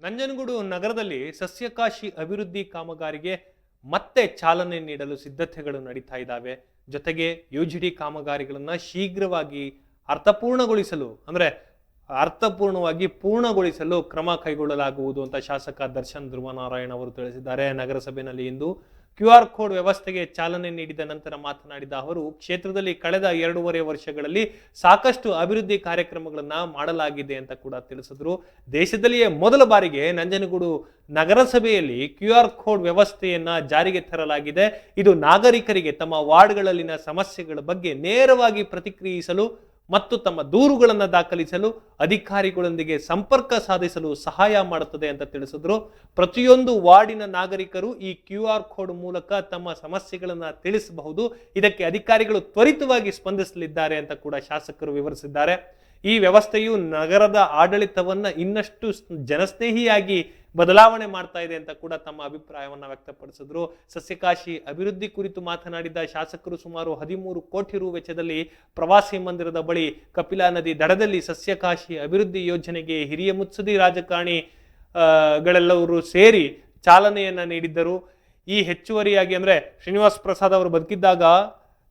ನಂಜನಗೂಡು ನಗರದಲ್ಲಿ ಸಸ್ಯಕಾಶಿ ಅಭಿವೃದ್ಧಿ ಕಾಮಗಾರಿಗೆ ಮತ್ತೆ ಚಾಲನೆ ನೀಡಲು ಸಿದ್ಧತೆಗಳು ನಡೀತಾ ಇದ್ದಾವೆ. ಜೊತೆಗೆ ಯು ಜಿ ಡಿ ಕಾಮಗಾರಿಗಳನ್ನ ಶೀಘ್ರವಾಗಿ ಅರ್ಥಪೂರ್ಣಗೊಳಿಸಲು, ಅಂದ್ರೆ ಅರ್ಥಪೂರ್ಣವಾಗಿ ಪೂರ್ಣಗೊಳಿಸಲು ಕ್ರಮ ಕೈಗೊಳ್ಳಲಾಗುವುದು ಅಂತ ಶಾಸಕ ದರ್ಶನ್ ಧ್ರುವನಾರಾಯಣ ಅವರು ತಿಳಿಸಿದ್ದಾರೆ. ನಗರಸಭೆಯಲ್ಲಿ ಇಂದು ಕ್ಯೂ ಆರ್ ಕೋಡ್ ವ್ಯವಸ್ಥೆಗೆ ಚಾಲನೆ ನೀಡಿದ ನಂತರ ಮಾತನಾಡಿದ ಅವರು, ಕ್ಷೇತ್ರದಲ್ಲಿ ಕಳೆದ ಎರಡೂವರೆ ವರ್ಷಗಳಲ್ಲಿ ಸಾಕಷ್ಟು ಅಭಿವೃದ್ಧಿ ಕಾರ್ಯಕ್ರಮಗಳನ್ನು ಮಾಡಲಾಗಿದೆ ಅಂತ ಕೂಡ ತಿಳಿಸಿದ್ರು. ದೇಶದಲ್ಲಿಯೇ ಮೊದಲ ಬಾರಿಗೆ ನಂಜನಗೂಡು ನಗರಸಭೆಯಲ್ಲಿ ಕ್ಯೂ ಆರ್ ಕೋಡ್ ವ್ಯವಸ್ಥೆಯನ್ನ ಜಾರಿಗೆ ತರಲಾಗಿದೆ. ಇದು ನಾಗರಿಕರಿಗೆ ತಮ್ಮ ವಾರ್ಡ್ಗಳಲ್ಲಿನ ಸಮಸ್ಯೆಗಳ ಬಗ್ಗೆ ನೇರವಾಗಿ ಪ್ರತಿಕ್ರಿಯಿಸಲು ಮತ್ತು ತಮ್ಮ ದೂರುಗಳನ್ನು ದಾಖಲಿಸಲು, ಅಧಿಕಾರಿಗಳೊಂದಿಗೆ ಸಂಪರ್ಕ ಸಾಧಿಸಲು ಸಹಾಯ ಮಾಡುತ್ತದೆ ಅಂತ ತಿಳಿಸಿದ್ರು. ಪ್ರತಿಯೊಂದು ವಾರ್ಡಿನ ನಾಗರಿಕರು ಈ ಕ್ಯೂ ಆರ್ ಕೋಡ್ ಮೂಲಕ ತಮ್ಮ ಸಮಸ್ಯೆಗಳನ್ನು ತಿಳಿಸಬಹುದು. ಇದಕ್ಕೆ ಅಧಿಕಾರಿಗಳು ತ್ವರಿತವಾಗಿ ಸ್ಪಂದಿಸಲಿದ್ದಾರೆ ಅಂತ ಕೂಡ ಶಾಸಕರು ವಿವರಿಸಿದ್ದಾರೆ. ಈ ವ್ಯವಸ್ಥೆಯು ನಗರದ ಆಡಳಿತವನ್ನ ಇನ್ನಷ್ಟು ಜನಸ್ನೇಹಿಯಾಗಿ ಬದಲಾವಣೆ ಮಾಡ್ತಾ ಇದೆ ಅಂತ ಕೂಡ ತಮ್ಮ ಅಭಿಪ್ರಾಯವನ್ನು ವ್ಯಕ್ತಪಡಿಸಿದ್ರು. ಸಸ್ಯಕಾಶಿ ಅಭಿವೃದ್ಧಿ ಕುರಿತು ಮಾತನಾಡಿದ ಶಾಸಕರು ಸುಮಾರು ಹದಿಮೂರು ಕೋಟಿ ರು ವೆಚ್ಚದಲ್ಲಿ ಪ್ರವಾಸಿ ಮಂದಿರದ ಬಳಿ ಕಪಿಲಾ ನದಿ ದಡದಲ್ಲಿ ಸಸ್ಯಕಾಶಿ ಅಭಿವೃದ್ಧಿ ಯೋಜನೆಗೆ ಹಿರಿಯ ಮುತ್ಸದಿ ರಾಜಕಾರಣಿ ಗಳೆಲ್ಲವರು ಸೇರಿ ಚಾಲನೆಯನ್ನು ನೀಡಿದ್ದರು. ಈ ಹೆಚ್ಚುವರಿಯಾಗಿ ಅಂದ್ರೆ ಶ್ರೀನಿವಾಸ್ ಪ್ರಸಾದ್ ಅವರು ಬದುಕಿದ್ದಾಗ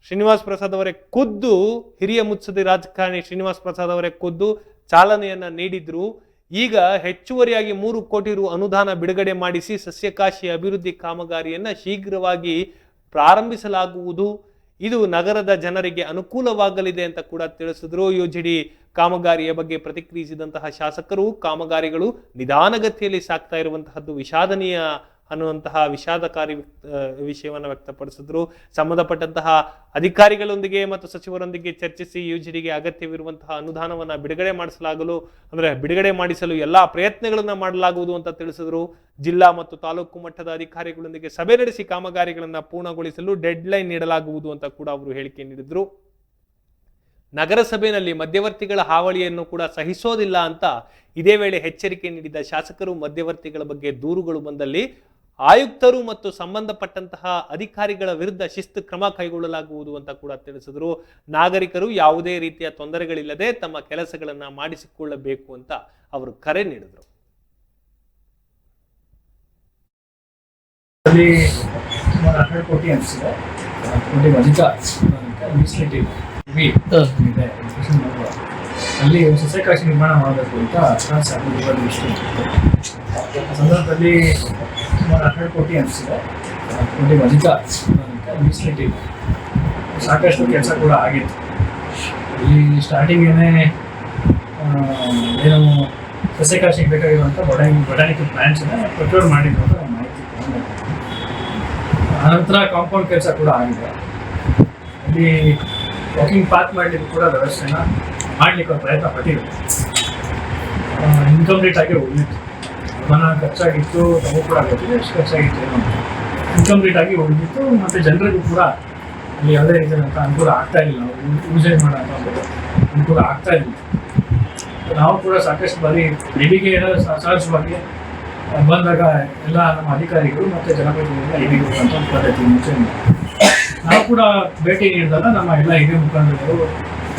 ಶ್ರೀನಿವಾಸ್ ಪ್ರಸಾದ್ ಅವರೇ ಖುದ್ದು ಹಿರಿಯ ಮುತ್ಸದಿ ರಾಜಕಾರಣಿ ಶ್ರೀನಿವಾಸ್ ಪ್ರಸಾದ್ ಅವರೇ ಖುದ್ದು ಚಾಲನೆಯನ್ನ ನೀಡಿದ್ರು. ಈಗ ಹೆಚ್ಚುವರಿಯಾಗಿ ಮೂರು ಕೋಟಿ ರು ಅನುದಾನ ಬಿಡುಗಡೆ ಮಾಡಿಸಿ ಸಸ್ಯಕಾಶಿ ಅಭಿವೃದ್ಧಿ ಕಾಮಗಾರಿಯನ್ನ ಶೀಘ್ರವಾಗಿ ಪ್ರಾರಂಭಿಸಲಾಗುವುದು. ಇದು ನಗರದ ಜನರಿಗೆ ಅನುಕೂಲವಾಗಲಿದೆ ಅಂತ ಕೂಡ ತಿಳಿಸಿದ್ರು. ಯೋಜಡಿ ಕಾಮಗಾರಿಯ ಬಗ್ಗೆ ಪ್ರತಿಕ್ರಿಯಿಸಿದಂತಹ ಶಾಸಕರು, ಕಾಮಗಾರಿಗಳು ನಿಧಾನಗತಿಯಲ್ಲಿ ಸಾಗ್ತಾ ಇರುವಂತಹದ್ದು ವಿಷಾದನೀಯ ಅನ್ನುವಂತಹ ವಿಷಾದಕಾರಿ ವಿಷಯವನ್ನು ವ್ಯಕ್ತಪಡಿಸಿದ್ರು. ಸಂಬಂಧಪಟ್ಟಂತಹ ಅಧಿಕಾರಿಗಳೊಂದಿಗೆ ಮತ್ತು ಸಚಿವರೊಂದಿಗೆ ಚರ್ಚಿಸಿ ಯುಜಿಡಿಗೆ ಅಗತ್ಯವಿರುವಂತಹ ಅನುದಾನವನ್ನು ಬಿಡುಗಡೆ ಮಾಡಿಸಲಾಗಲು, ಅಂದ್ರೆ ಬಿಡುಗಡೆ ಮಾಡಿಸಲು ಎಲ್ಲಾ ಪ್ರಯತ್ನಗಳನ್ನ ಮಾಡಲಾಗುವುದು ಅಂತ ತಿಳಿಸಿದ್ರು. ಜಿಲ್ಲಾ ಮತ್ತು ತಾಲೂಕು ಮಟ್ಟದ ಅಧಿಕಾರಿಗಳೊಂದಿಗೆ ಸಭೆ ನಡೆಸಿ ಕಾಮಗಾರಿಗಳನ್ನ ಪೂರ್ಣಗೊಳಿಸಲು ಡೆಡ್ ಲೈನ್ ನೀಡಲಾಗುವುದು ಅಂತ ಕೂಡ ಅವರು ಹೇಳಿಕೆ ನೀಡಿದ್ರು. ನಗರಸಭೆಯಲ್ಲಿ ಮಧ್ಯವರ್ತಿಗಳ ಹಾವಳಿಯನ್ನು ಕೂಡ ಸಹಿಸೋದಿಲ್ಲ ಅಂತ ಇದೇ ವೇಳೆ ಎಚ್ಚರಿಕೆ ನೀಡಿದ ಶಾಸಕರು ಮಧ್ಯವರ್ತಿಗಳ ಬಗ್ಗೆ ದೂರುಗಳು ಬಂದಲ್ಲಿ ಆಯುಕ್ತರು ಮತ್ತು ಸಂಬಂಧಪಟ್ಟಂತಹ ಅಧಿಕಾರಿಗಳ ವಿರುದ್ಧ ಶಿಸ್ತು ಕ್ರಮ ಕೈಗೊಳ್ಳಲಾಗುವುದು ಅಂತ ಕೂಡ ತಿಳಿಸಿದ್ರು. ನಾಗರಿಕರು ಯಾವುದೇ ರೀತಿಯ ತೊಂದರೆಗಳಿಲ್ಲದೆ ತಮ್ಮ ಕೆಲಸಗಳನ್ನ ಮಾಡಿಸಿಕೊಳ್ಳಬೇಕು ಅಂತ ಅವರು ಕರೆ ನೀಡಿದರು. ಅಲ್ಲಿ ನಿರ್ಮಾಣ ಮಾಡಬೇಕು ಅಂತ ಸಂದರ್ಭದಲ್ಲಿ ಸುಮಾರು ಹನ್ನೆರಡು ಕೋಟಿ ಅನಿಸಿದೆ ಕೋಟಿ ಅಧಿಕ ಸಾಕಷ್ಟು ಕೆಲಸ ಕೂಡ ಆಗಿತ್ತು. ಇಲ್ಲಿ ಸ್ಟಾರ್ಟಿಂಗ್ ಏನೇ ಏನು ಸಸ್ಯಕಾಶಿಗೆ ಬೇಕಾಗಿರುವಂಥ ಬೊಟಾನಿ ಬೊಟಾನಿಕಲ್ ಪ್ಲಾಂಟ್ಸನ್ನ ಪ್ರೊಕ್ಯೂರ್ ಮಾಡಿದ್ರು ಅಂತ ಮಾಹಿತಿ ಆನಂತರ ಕಾಂಪೌಂಡ್ ಕೆಲಸ ಕೂಡ ಆಗಿದೆ. ಅಲ್ಲಿ ವಾಕಿಂಗ್ ಪಾತ್ ಮಾಡಲಿಕ್ಕೆ ಕೂಡ ವ್ಯವಸ್ಥೆನ ಮಾಡಲಿಕ್ಕೆ ಪ್ರಯತ್ನ ಪಟ್ಟಿದೆ ಇನ್ಕಂಪ್ಲೀಟ್ ಆಗಿ ಉಳಿದಿತ್ತು ಹಣ ಖರ್ಚಾಗಿತ್ತು ನಮಗೂ ಕೂಡ ಗೊತ್ತಿದೆ ಎಷ್ಟು ಖರ್ಚಾಗಿತ್ತು ಇನ್ಕಂಪ್ಲೀಟ್ ಆಗಿ ಉಳಿದಿತ್ತು, ಮತ್ತು ಜನರಿಗೂ ಕೂಡ ಅಲ್ಲಿ ಯಾವುದೇ ರೀತಿಯಾದಂಥ ಅನುಕೂಲ ಆಗ್ತಾ ಇಲ್ಲ. ಯೂಸೇಜ್ ಮಾಡೋಂಥ ಒಂದು ಅನುಕೂಲ ಆಗ್ತಾ ಇಲ್ಲ. ನಾವು ಕೂಡ ಸಾಕಷ್ಟು ಬಾರಿ ಇವಿಗೆ ಸಹಜವಾಗಿ ಬಂದಾಗ ಎಲ್ಲ ನಮ್ಮ ಅಧಿಕಾರಿಗಳು ಮತ್ತು ಜನಪ್ರತಿನಿಧಿಗಳ ಇವಿಗೆ ಹೋಗುವಂಥ ಪದ್ಧತಿ ಮುಂಚೆ ನಾವು ಕೂಡ ಭೇಟಿ ನೀಡಿದಾಗ ನಮ್ಮ ಎಲ್ಲ ಹಿರಿಯ ಮುಖಂಡರು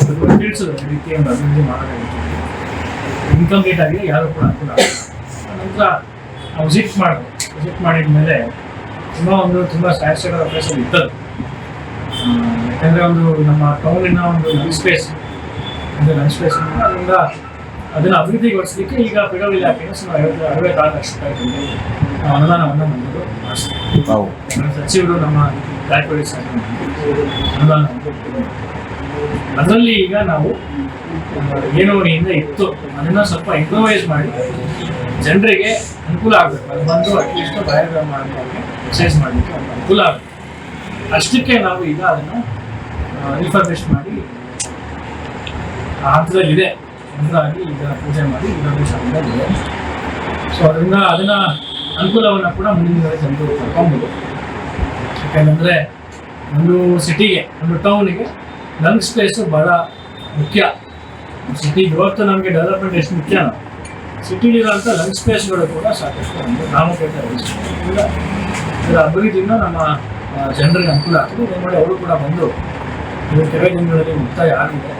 ಅದು ತಿಳಿಸಿದ್ರು ಈ ರೀತಿ ಒಂದು ಅಭಿವೃದ್ಧಿ ಮಾಡಲಾಗಿತ್ತು ಇನ್ಕಂಪ್ಲೀಟ್ ಆಗಿ ಯಾರು ಕೂಡ ಅನುಕೂಲ ಆಗಿಲ್ಲ. ನಾವು ವಿಸಿಟ್ ಮಾಡಿದ್ವಿ ವಿಸಿಟ್ ಮಾಡಿದ ಮೇಲೆ ತುಂಬ ಒಂದು ತುಂಬ ಸ್ಯಾಟಿಸ್ಫೈಡ್ ಪ್ಲೇಸಲ್ಲಿ ಇದ್ದದ್ದು. ಯಾಕಂದರೆ ಒಂದು ನಮ್ಮ ಟೌನಿನ ಒಂದು ಲಂಚ್ ಸ್ಪೇಸ್ ಒಂದು ಲಂಚ್ ಸ್ಪೇಸ್ ಅದರಿಂದ ಅದನ್ನು ಅಭಿವೃದ್ಧಿಗೊಳಿಸಲಿಕ್ಕೆ ಈಗ ಪಿಡಲ್ ಇಲಾಖೆಯ ಸುಮಾರು ಐವತ್ತು ಅರವತ್ತಾರು ಲಕ್ಷ ರೂಪಾಯಿ ನಾವು ಅನುದಾನವನ್ನು ಮಂಜೂರು ಮಾಡಿಸ್ತೀವಿ. ನಮ್ಮ ಸಚಿವರು ನಮ್ಮ ಜಾರಕಿಹೊಳಿ ಸರ್ ಅನುದಾನ ಅದರಲ್ಲಿ ಈಗ ನಾವು ಏನೋಣಿಯಿಂದ ಇತ್ತು ಅದನ್ನ ಸ್ವಲ್ಪ ಇಂಪ್ರೊವೈಸ್ ಮಾಡಿ ಜನರಿಗೆ ಅನುಕೂಲ ಆಗಬೇಕು. ಅದು ಬಂದು ಅಟ್ಲೀಸ್ಟ್ ಬಯೋಗ್ರಾಮ್ ಮಾಡೋಕ್ಕೆ ಎಕ್ಸೈಸ್ ಮಾಡಲಿಕ್ಕೆ ಅನುಕೂಲ ಆಗುತ್ತೆ ಅಷ್ಟಕ್ಕೆ ನಾವು ಈಗ ಅದನ್ನು ರಿಫರ್ಬಿಶ್ ಮಾಡಿ ಆ ಹಂತದಲ್ಲಿದೆ. ಹಂಗಾಗಿ ಈಗ ಪೂಜೆ ಮಾಡಿ ರಿಫರ್ಬಿಶ್ ಇದೆ. ಸೊ ಅದರಿಂದ ಅದನ್ನ ಅನುಕೂಲವನ್ನು ಕೂಡ ಮುಂದಿನ ಜನರು ಪಡ್ಕೊಬೋದು. ಯಾಕಂದ್ರೆ ಒಂದು ಸಿಟಿಗೆ ಒಂದು ಟೌನಿಗೆ ಲಂಗ್ ಸ್ಪೇಸು ಭಾಳ ಮುಖ್ಯ. ಸಿಟಿ ಗ್ರೋತ್ ನಮಗೆ ಡೆವಲಪ್ಮೆಂಟ್ ಎಷ್ಟು ಮುಖ್ಯನೋ ಸಿಟಿಲಿರುವಂಥ ಲಂಗ್ ಸ್ಪೇಸ್ಗಳು ಕೂಡ ಸಾಕಷ್ಟು ಒಂದು ವಹಿಸ್ತದೆ ಈಗ ಇದರ ಅಭಿವೃದ್ಧಿಯಿಂದ ನಮ್ಮ ಜನರಿಗೆ ಅನುಕೂಲ ಆಗ್ತದೆ. ಇದೇ ಮಾಡಿ ಅವರು ಕೂಡ ಬಂದು ಇದು ಕೆಲವೇ ದಿನಗಳಲ್ಲಿ ಮುಕ್ತಾಯ ಆಗಿದೆ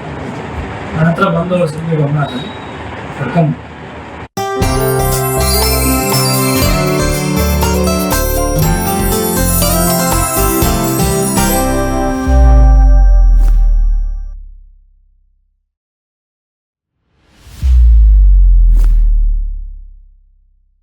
ನಂತರ ಬಂದು ಸಿಟಿ ಗಮನ ಕರ್ಕೊಂಡು